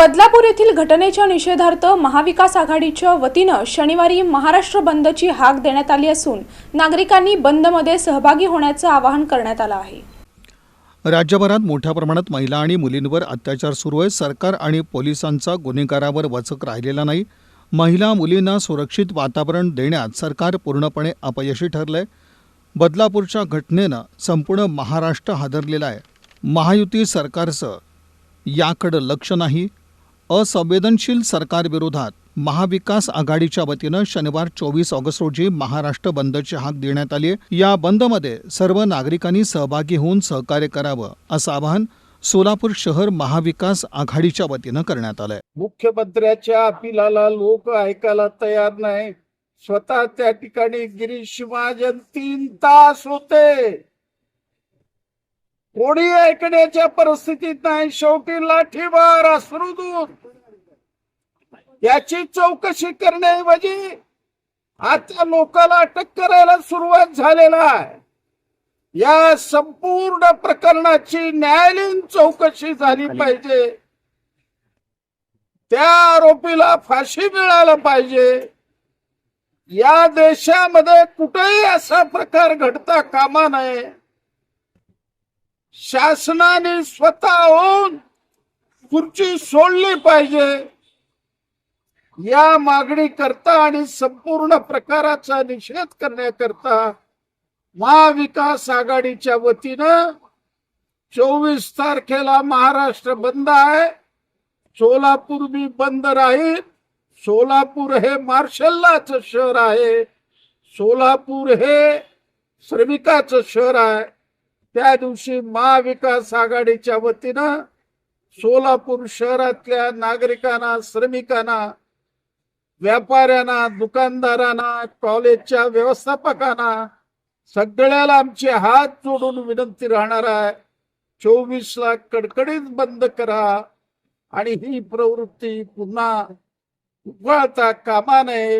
बदलापूर येथील घटनेच्या निषेधार्थ महाविकास आघाडीच्या वतीनं शनिवारी महाराष्ट्र बंदची हाक देण्यात आली असून नागरिकांनी बंदमध्ये सहभागी होण्याचं आवाहन करण्यात आलं आहे. राज्यभरात मोठ्या प्रमाणात महिला आणि मुलींवर अत्याचार सुरू आहे. सरकार आणि पोलिसांचा गुन्हेगारावर वचक राहिलेला नाही. महिला मुलींना सुरक्षित वातावरण देण्यात सरकार पूर्णपणे अपयशी ठरलंय. बदलापूरच्या घटनेनं संपूर्ण महाराष्ट्र हादरलेला आहे. महायुती सरकारचं याकडं लक्ष नाही. असंवेदनशील सरकारविरोधात महाविकास आघाडीच्या वतीनं शनिवार चोवीस ऑगस्ट रोजी महाराष्ट्र बंदची हाक देण्यात आली या बंदमध्ये सर्व नागरिकांनी सहभागी होऊन सहकार्य करावं असं आवाहन सोलापूर शहर महाविकास आघाडीच्या वतीनं करण्यात आलंय. मुख्यमंत्र्याच्या अपिलाला लोक ऐकायला तयार नाही. स्वतः त्या ठिकाणी गिरीश महाजन तीन तास होते. कोणी ऐकण्याच्या परिस्थितीत नाही. शेवटी लाठीमार अश्रुदूत याची चौकशी करण्याऐवजी आता लोकांना अटक करायला सुरुवात झालेला आहे. या संपूर्ण प्रकरणाची न्यायालयीन चौकशी झाली पाहिजे. त्या आरोपीला फाशी मिळायला पाहिजे. या देशामध्ये कुठेही असा प्रकार घडता कामा नये. शासनाने स्वतःहून खुर्ची सोडली पाहिजे. या मागणी करता आणि संपूर्ण प्रकाराचा निषेध करण्याकरता महाविकास आघाडीच्या वतीनं चोवीस तारखेला महाराष्ट्र बंद आहे. सोलापूर बी बंद राहील. सोलापूर हे मार्शल्लाचं शहर आहे. सोलापूर हे श्रमिकाचं शहर आहे. त्या दिवशी महाविकास आघाडीच्या वतीनं सोलापूर शहरातल्या नागरिकांना श्रमिकांना व्यापाऱ्यांना दुकानदारांना कॉलेजच्या व्यवस्थापकांना सगळ्याला आमचे हात जोडून विनंती राहणार आहे. चोवीस ला कडकडीत बंद करा आणि ही प्रवृत्ती पुन्हा उघडता कामा नये.